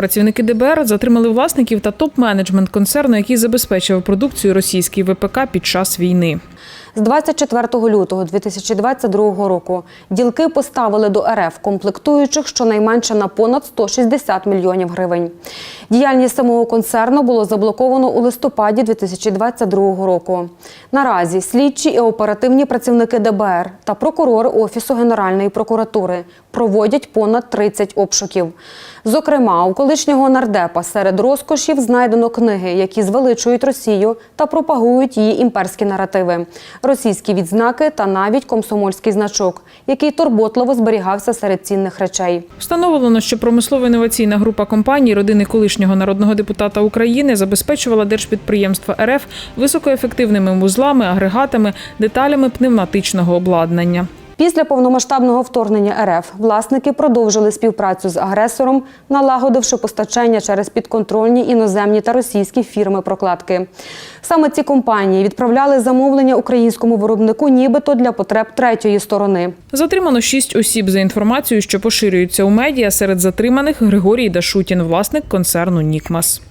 Працівники ДБР затримали власників та топ-менеджмент концерну, який забезпечував продукцію російській ВПК під час війни. З 24 лютого 2022 року ділки поставили до РФ комплектуючих щонайменше на понад 160 мільйонів гривень. Діяльність самого концерну було заблоковано у листопаді 2022 року. Наразі слідчі і оперативні працівники ДБР та прокурори Офісу Генеральної прокуратури проводять понад 30 обшуків. Зокрема, у колишнього нардепа серед розкошів знайдено книги, які звеличують Росію та пропагують її імперські наративи, російські відзнаки та навіть комсомольський значок, який турботливо зберігався серед цінних речей. Встановлено, що промислово-інноваційна група компаній родини колишнього народного депутата України забезпечувала держпідприємства РФ високоефективними вузлами, агрегатами, деталями пневматичного обладнання. Після повномасштабного вторгнення РФ власники продовжили співпрацю з агресором, налагодивши постачання через підконтрольні іноземні та російські фірми прокладки. Саме ці компанії відправляли замовлення українському виробнику, нібито для потреб третьої сторони. Затримано шість осіб за інформацією, що поширюється у медіа. Серед затриманих Григорій Дашутін, власник концерну Нікмас.